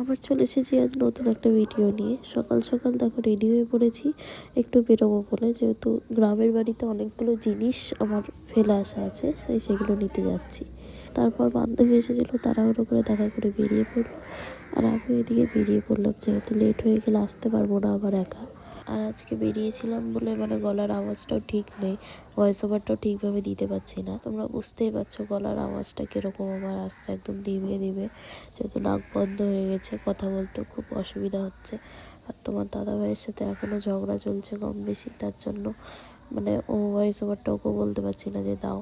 আবার চলে এসেছি আজ নতুন একটা ভিডিও নিয়ে। সকাল সকাল দেখো রেডি হয়ে পড়েছি, একটু বেরোবো বলে। যেহেতু গ্রামের বাড়িতে অনেকগুলো জিনিস আমার ফেলে আসা আছে, সেই সেগুলো নিতে যাচ্ছি। তারপর বান্ধবী এসেছিল, তাড়াহুড়ো করে দেখা করে বেরিয়ে পড়ল। আর আমি এদিকে বেরিয়ে পড়লাম, যেহেতু লেট হয়ে গেলে আসতে পারব না আবার একা। আর আজকে বেরিয়েছিলাম বলে মানে গলার আওয়াজটাও ঠিক নেই ভয়েস ওভারটাও ঠিকভাবে দিতে পারছি না। তোমরা বুঝতেই পারছ গলার আওয়াজটা কীরকম আমার আসছে, একদম দিবে দিবে যেহেতু নাক বন্ধ হয়ে গেছে, কথা বলতে খুব অসুবিধা হচ্ছে। আর তোমার দাদা ভাইয়ের সাথে এখনও ঝগড়া চলছে কম বেশি, তার জন্য মানে ও ভয়েস ওভারটা ওকে বলতে পারছি না যে দাও।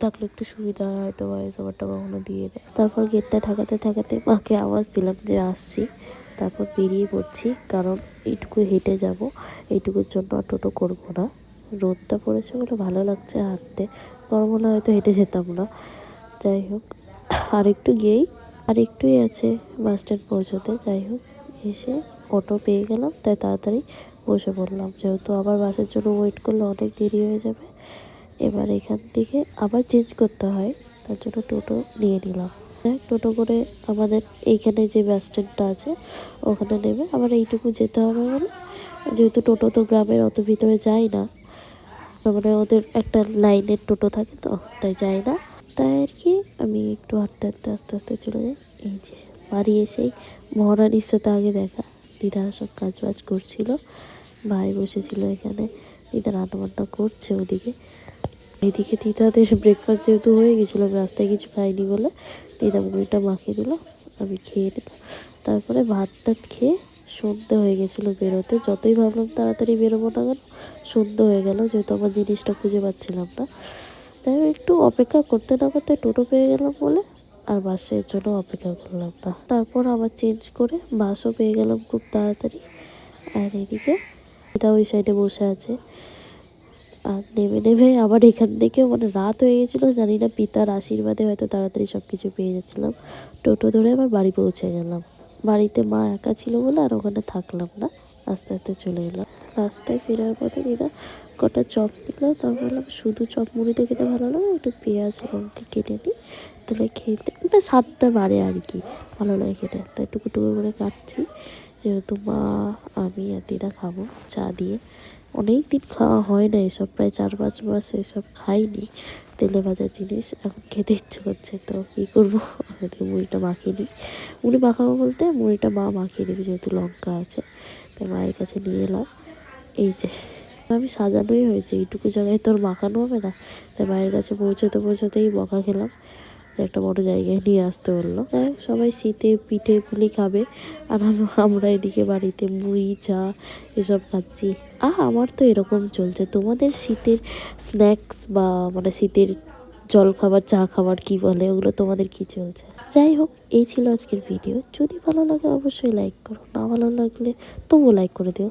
থাকলে একটু সুবিধা হয়, হয়তো ভয়েস ওভারটা কখনো দিয়ে দেয়। তারপর গেটটা ঠাকাতে ঠাকাতে মাকে আওয়াজ দিলাম যে আসছি। তারপর বেরিয়ে পড়ছি, কারণ এইটুকু হেঁটে যাব, এইটুকুর জন্য আর টোটো করব না। রোদটা পড়েছে বলে ভালো লাগছে হাঁটতে, গরম হলে হয়তো হেঁটে যেতাম না। যাই হোক আর একটু গিয়েই আর একটুই আছে বাস স্ট্যান্ড পৌঁছতে। যাই হোক, এসে অটো পেয়ে গেলাম, তাই তাড়াতাড়ি বসে পড়লাম। যেহেতু আবার বাসের জন্য ওয়েট করলে অনেক দেরি হয়ে যাবে, এবার এখান থেকে আবার চেঞ্জ করতে হয়, তার জন্য টোটো নিয়ে নিলাম। দেখ টোটো করে আমাদের এইখানে যে বাস স্ট্যান্ডটা আছে, ওখানে নেমে আবার এইটুকু যেতে হবে বলে। যেহেতু টোটো তো গ্রামের অত ভিতরে যায় না মানে ওদের একটা লাইনের টোটো থাকে তো, তাই যায় না। তাই আর কি আমি একটু হাঁটতে হাঁটতে আস্তে আস্তে চলে যাই। এই যে বাড়ি এসেই মহারানীর সাথে আগে দেখা। দিদা সব কাজ বাজ করছিল, ভাই বসেছিল এখানে। দিদা রান্না বান্না করছে ওদিকে। এদিকে দিদাদের ব্রেকফাস্ট যেহেতু হয়ে গেছিল, আমি রাস্তায় কিছু খাইনি বলে দিদা মুড়িটা মাখিয়ে দিল, আমি খেয়ে নিলাম। তারপরে ভাত টাত খেয়ে সন্ধে হয়ে গেছিল বেরোতে। যতই ভাবলাম তাড়াতাড়ি বেরোবো না কেন, সন্ধে হয়ে গেল, যেহেতু আমার জিনিসটা খুঁজে পাচ্ছিলাম না। তাই একটু অপেক্ষা করতে না করতে টোটো পেয়ে গেলাম বলে আর বাসের জন্য অপেক্ষা করলাম না। তারপর আবার চেঞ্জ করে বাসও পেয়ে গেলাম খুব তাড়াতাড়ি। আর এদিকে এটা ওই সাইডে বসে আছে। আর নেমে নেমে আবার এখান থেকে মানে রাত হয়ে গেছিল, জানি না, পিতার আশীর্বাদে হয়তো তাড়াতাড়ি সব কিছু পেয়ে যাচ্ছিলাম। টোটো ধরে আবার বাড়ি পৌঁছে গেলাম। বাড়িতে মা একা ছিল বলে আর ওখানে থাকলাম না। আস্তে আস্তে চলে এলাম। রাস্তায় ফেরার পথে দিদা কটা চপ নিল তা বললাম শুধু চপ মুড়িতে খেতে ভালো লাগে, একটু পেঁয়াজ লঙ্কা কেটে নিই। তাহলে খেতে মানে স্বাদটা বাড়ে আর কি, ভালো লাগে খেতে। তাই টুকু টুকু করে কাটছি, যেহেতু মা, আমি আর দিদা খাব চা দিয়ে। অনেক দিন খাওয়া হয় না, এসব প্রায় চার পাঁচ মাস এসব খাইনি। তেলে ভাজা জিনিস, এখন খেতে ইচ্ছে করছে, তো কী করব? মুড়িটা মাখিয়ে নিই। মুড়ি মাখাবো বলতে মুড়িটা মা মাখিয়ে নেবে, যেহেতু লঙ্কা আছে, তো মায়ের কাছে নিয়ে এলাম। এই যে, আমি সাজানোই হয়েছে, এইটুকু জায়গায় তোর মাখানো হবে না। তাই মায়ের কাছে পৌঁছতে পৌঁছতেই বকা খেলাম। একটা বড় জায়গায় নিয়ে আসতে বলল। সবাই শীতে পিঠে পুলি খাবে আর আমরা এদিকে বাড়িতে মুড়ি, চা এসব খাচ্ছি। আহ, আমার তো এরকম চলছে। তোমাদের শীতের স্ন্যাক্স বা মানে শীতের জল খাবার চা খাবার কি বলে? ওগুলো তোমাদের কি চলছে? যাই হোক, এই ছিল আজকের ভিডিও। যদি ভালো লাগে অবশ্যই লাইক করো। না ভালো লাগলে তবুও লাইক করে দিও।